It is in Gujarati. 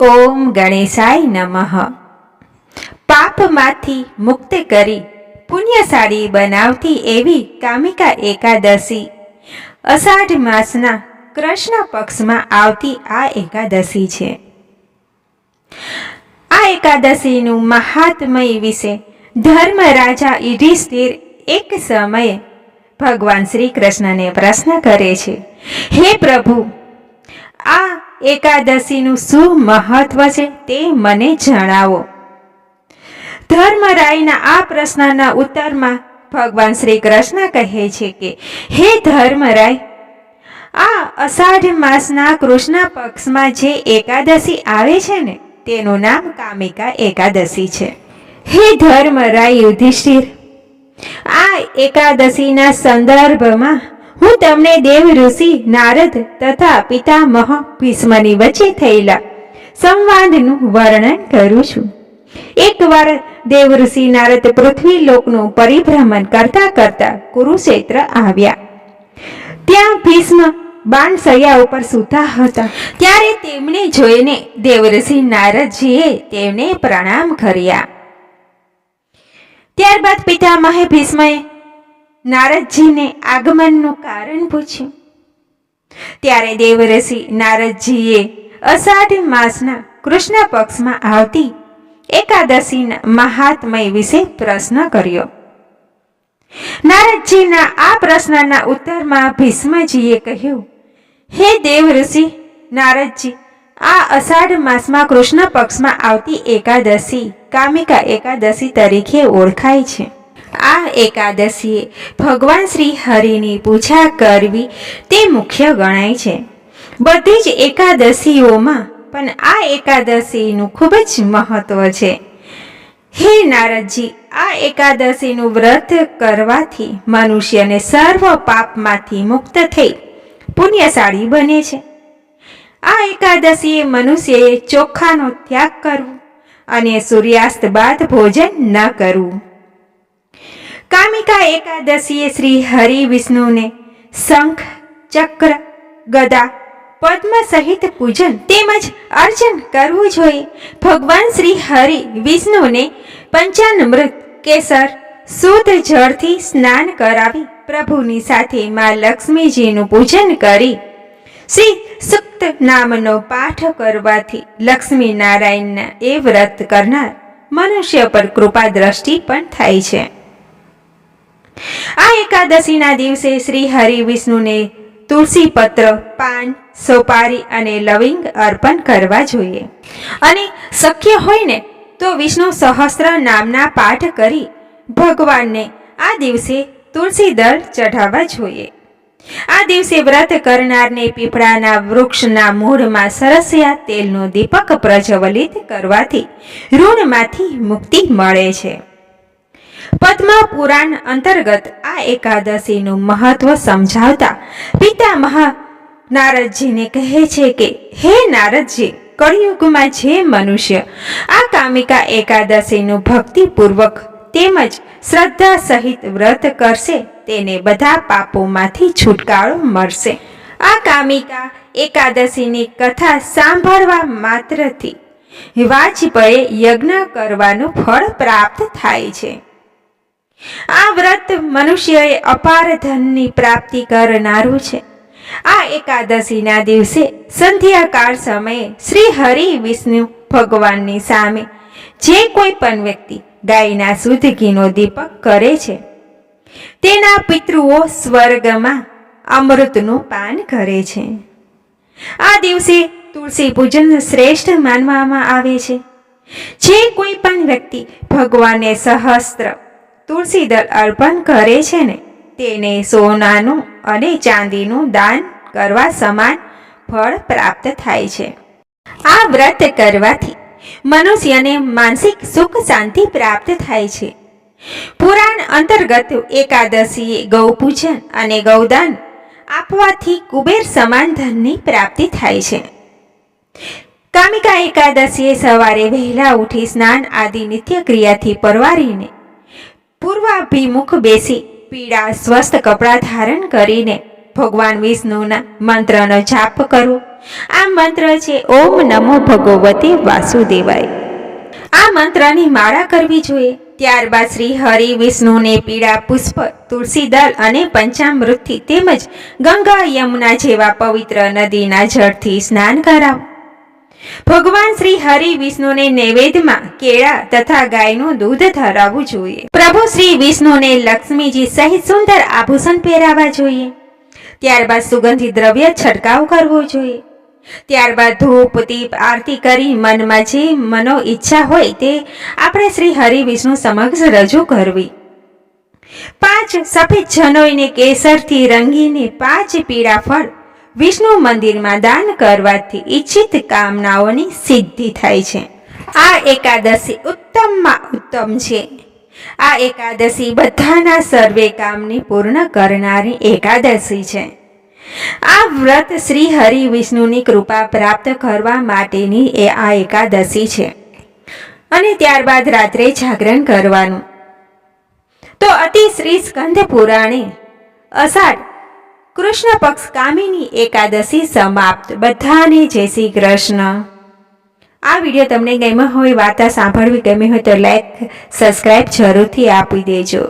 ઓમ ગણેશાય નમઃ. પાપમાંથી મુક્ત કરી પુણ્યશાળી બનાવતી એવી કામિકા એકાદશી. અષાઢ માસના કૃષ્ણ પક્ષમાં આવતી આ એકાદશી છે. આ એકાદશીનું મહાત્મય વિશે ધર્મ રાજા યુધિષ્ઠિર એક સમયે ભગવાન શ્રી કૃષ્ણને પ્રશ્ન કરે છે. હે પ્રભુ આ એકાદશીનું શું મહત્વ છે તે મને જણાવો. ધર્મરાયના આ પ્રશ્નના ઉત્તરમાં ભગવાન શ્રી કૃષ્ણ કહે છે કે, હે ધર્મરાય, આ અષાઢ માસના કૃષ્ણ પક્ષમાં જે એકાદશી આવે છે ને, તેનું નામ કામિકા એકાદશી છે. હે ધર્મરાય યુધિષ્ઠિર, આ એકાદશીના સંદર્ભમાં હું તમને દેવ ઋષિ, નારદ તથા પિતામહ ભીષ્મની વચ્ચે થયેલા સંવાદનું વર્ણન કરું છું. એકવાર દેવ ઋષિ, નારદ પૃથ્વી લોકનું પરિભ્રમણ કરતા કરતા કુરુક્ષેત્ર આવ્યા. ત્યાં ભીષ્મ બાણસૈયા ઉપર સૂતા હતા. ત્યારે તેમણે જોઈને દેવઋષિ નારદજીએ તેમને પ્રણામ કર્યા. ત્યારબાદ પિતામહે ભીષ્મએ નારદજીને આગમનનું કારણ પૂછ્યું. ત્યારે દેવરસી નારદજીએ અષાઢ માસના કૃષ્ણ પક્ષમાં આવતી એકાદશીના મહાત્મય વિશે પ્રશ્ન કર્યો. નારદજીના આ પ્રશ્નના ઉત્તરમાં ભીષ્મજીએ કહ્યું, હે દેવ ઋષિ નારદજી, આ અષાઢ માસમાં કૃષ્ણ પક્ષમાં આવતી એકાદશી કામિકા એકાદશી તરીકે ઓળખાય છે. આ એકાદશીએ ભગવાન શ્રી હરિની પૂજા કરવી તે મુખ્ય ગણાય છે. બધી જ એકાદશીઓમાં પણ આ એકાદશીનું ખૂબ જ મહત્વ છે. હે નારદજી, આ એકાદશીનું વ્રત કરવાથી મનુષ્યને સર્વ પાપમાંથી મુક્ત થઈ પુણ્યશાળી બને છે. આ એકાદશીએ મનુષ્યએ ચોખાનો ત્યાગ કરવો અને સૂર્યાસ્ત બાદ ભોજન ન કરવું. કામિકા એકાદશીએ શ્રી હરિ વિષ્ણુને શંખ, ચક્ર, ગદા, પદ્મ સહિત પૂજન તેમજ અર્ચન કરવું જોઈએ. ભગવાન શ્રી હરિ વિષ્ણુને પંચાનમૃત કેસર, શુદ્ધ જળથી સ્નાન કરાવી પ્રભુની સાથે માં લક્ષ્મીજીનું પૂજન કરી શ્રી સુક્ત નામનો પાઠ કરવાથી લક્ષ્મી નારાયણના એ વ્રત કરનાર મનુષ્ય પર કૃપા દ્રષ્ટિ પણ થાય છે. આ એકાદશીના દિવસે શ્રી હરિ વિષ્ણુને તુલસી પત્ર પાન, સોપારી અને લવિંગ અર્પણ કરવા જોઈએ. અને શક્ય હોય ને તો વિષ્ણુ સહસ્ત્ર નામના પાઠ કરી ભગવાનને આ દિવસે તુલસી દળ ચઢાવવા જોઈએ. આ દિવસે વ્રત કરનારને પીપળાના વૃક્ષના મૂળમાં સરસિયા તેલનો દીપક પ્રજ્વલિત કરવાથી ઋણમાંથી મુક્તિ મળે છે. પદ્મ પુરાણ અંતર્ગત આ એકાદશીનું મહત્વ સમજાવતા પિતામહ નારદજીને કહે છે કે, હે નારદજી, કળિયુગમાં જે મનુષ્ય આ કામિકા એકાદશીનું ભક્તિપૂર્વક તેમજ શ્રદ્ધા સહિત વ્રત કરશે, તેને બધા પાપોમાંથી છુટકારો મળશે. આ કામિકા એકાદશીની કથા સાંભળવા માત્રથી વાજપેયે યજ્ઞ કરવાનું ફળ પ્રાપ્ત થાય છે. આ વ્રત મનુષ્યએ અપાર ધનની પ્રાપ્તિ કરનારું છે. આ એકાદશીના દિવસે સંધ્યાકાળ સમયે શ્રી હરિ વિષ્ણુ ભગવાનની સામે જે કોઈ પણ વ્યક્તિ ગાયના શુદ્ધ ઘીનો દીપક કરે છે, તેના પિતૃઓ સ્વર્ગમાં અમૃતનું પાન કરે છે. આ દિવસે તુલસી પૂજન શ્રેષ્ઠ માનવામાં આવે છે. જે કોઈ પણ વ્યક્તિ ભગવાનને સહસ્ત્ર તુલસી દળ અર્પણ કરે છે ને, તેને સોનાનું અને ચાંદીનું દાન કરવા સમાન ફળ પ્રાપ્ત થાય છે. આ વ્રત કરવાથી મનુષ્યને માનસિક સુખ શાંતિ પ્રાપ્ત થાય છે. પુરાણ અંતર્ગત એકાદશીએ ગૌપૂજન અને ગૌદાન આપવાથી કુબેર સમાન ધનની પ્રાપ્તિ થાય છે. કામિકા એકાદશીએ સવારે વહેલા ઉઠી સ્નાન આદિ નિત્ય ક્રિયાથી પરવારીને પૂર્વાભિમુખ બેસી પીળા સ્વસ્થ કપડાં ધારણ કરીને ભગવાન વિષ્ણુના મંત્રનો જાપ કરવો આ મંત્ર છે, ઓમ નમો ભગવતે વાસુદેવાય. આ મંત્રની માળા કરવી જોઈએ. ત્યારબાદ શ્રી હરિ વિષ્ણુને પીળા પુષ્પ, તુલસી અને પંચામૃતથી તેમજ ગંગા યમુના જેવા પવિત્ર નદીના જળથી સ્નાન કરાવો. ભગવાન શ્રી હરિ વિષ્ણુને નૈવેદ્યમાં કેળા તથા ગાયનું દૂધ ધરાવવું જોઈએ. પ્રભુ શ્રી વિષ્ણુને લક્ષ્મીજી સહિત સુંદર આભૂષણ પહેરાવા જોઈએ. ત્યારબાદ સુગંધી દ્રવ્ય છંટકાવ કરવો જોઈએ. ત્યારબાદ ધૂપ, દીપ, આરતી કરી મનમાં જે મનો ઈચ્છા હોય તે આપણે શ્રી હરિ વિષ્ણુ સમક્ષ રજૂ કરવી. પાંચ સફેદ જનોઈને કેસરથી રંગીને પાંચ પીળા ફળ વિષ્ણુ મંદિરમાં દાન કરવાથી ઈચ્છિત કામનાઓની સિદ્ધિ થાય છે. આ એકાદશી ઉત્તમમાં ઉત્તમ છે. આ એકાદશી બધાના સર્વે કામની પૂર્ણ કરનારી એકાદશી છે. આ વ્રત શ્રી હરિ વિષ્ણુની કૃપા પ્રાપ્ત કરવા માટેની એ આ એકાદશી છે. અને ત્યારબાદ રાત્રે જાગરણ કરવાનું. તો અતિ શ્રી સ્કંદ પુરાણે અષાઢ કૃષ્ણ પક્ષ કામિની એકાદશી સમાપ્ત. બધાને જય શ્રી કૃષ્ણ. આ વીડિયો તમને ગમ્યો હોય, વાર્તા સાંભળવી ગમી હોય તો લાઈક સબસ્ક્રાઈબ જરૂરથી આપી દેજો.